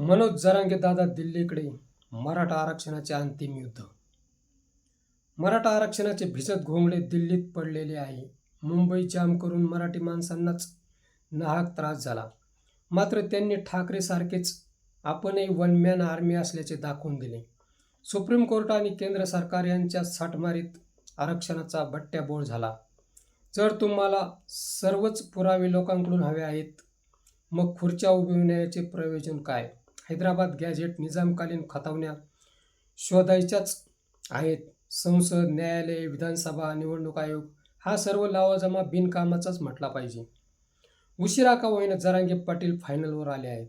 मनोज जरांगे दादा दिल्लीकडे मराठा आरक्षणाचे अंतिम युद्ध. मराठा आरक्षणाचे भिजत घोंगडे दिल्लीत पडलेले आहे. मुंबई जाम करून मराठी माणसांनाच नाहक त्रास झाला. मात्र त्यांनी ठाकरेसारखेच आपणही वन मॅन आर्मी असल्याचे दाखवून दिले. सुप्रीम कोर्ट आणि केंद्र सरकार यांच्या साठमारीत आरक्षणाचा बट्ट्याबोळ झाला. जर तुम्हाला सर्वच पुरावे लोकांकडून हवे आहेत मग खुर्च्या उभविण्याचे प्रयोजन काय? हैदराबाद गॅझेट निजामकालीन खतावण्या शोधायच्याच आहेत. संसद न्यायालय विधानसभा निवडणूक आयोग हा सर्व लावाजमा बिनकामाचाच म्हटला पाहिजे. उशिरा का होईना जरांगे पाटील फायनलवर आले आहेत.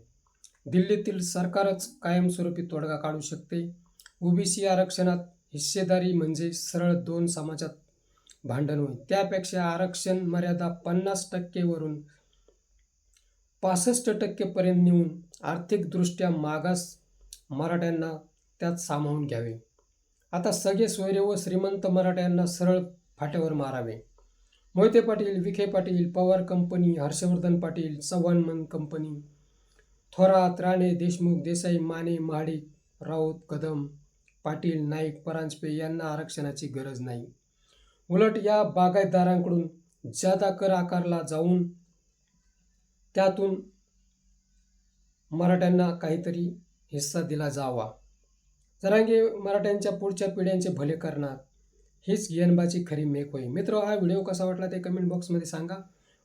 दिल्लीतील सरकारच कायमस्वरूपी तोडगा काढू शकते. ओबीसी आरक्षणात हिस्सेदारी म्हणजे सरळ दोन समाजात भांडण होईल त्यापेक्षा आरक्षण मर्यादा पन्नास टक्केवरून पासष्ट टक्केपर्यंत नेऊन आर्थिकदृष्ट्या मागास मराठ्यांना त्यात सामावून घ्यावे. आता सगळे सोयरे व श्रीमंत मराठ्यांना सरळ फाट्यावर मारावे. मोहिते पाटील विखे पाटील पवार कंपनी हर्षवर्धन पाटील चव्हाण मन कंपनी थोरात राणे देशमुख देसाई माने महाडिक राऊत कदम पाटील नाईक परांजपे यांना आरक्षणाची गरज नाही. उलट या बागायतदारांकडून जादा कर आकारला जाऊन त्यातून मराठ्यांना काहीतरी हिस्सा दिला जावा. जरांगे मराठ्यांच्या पुढच्या पिढ्यांचे भले करणार हीच यनबाची खरी मेक होईल मित्र हा व्हिडिओ कसा वाटला ते कमेंट बॉक्समध्ये सांगा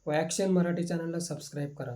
व ॲक्शन मराठी चॅनलला सबस्क्राईब करा.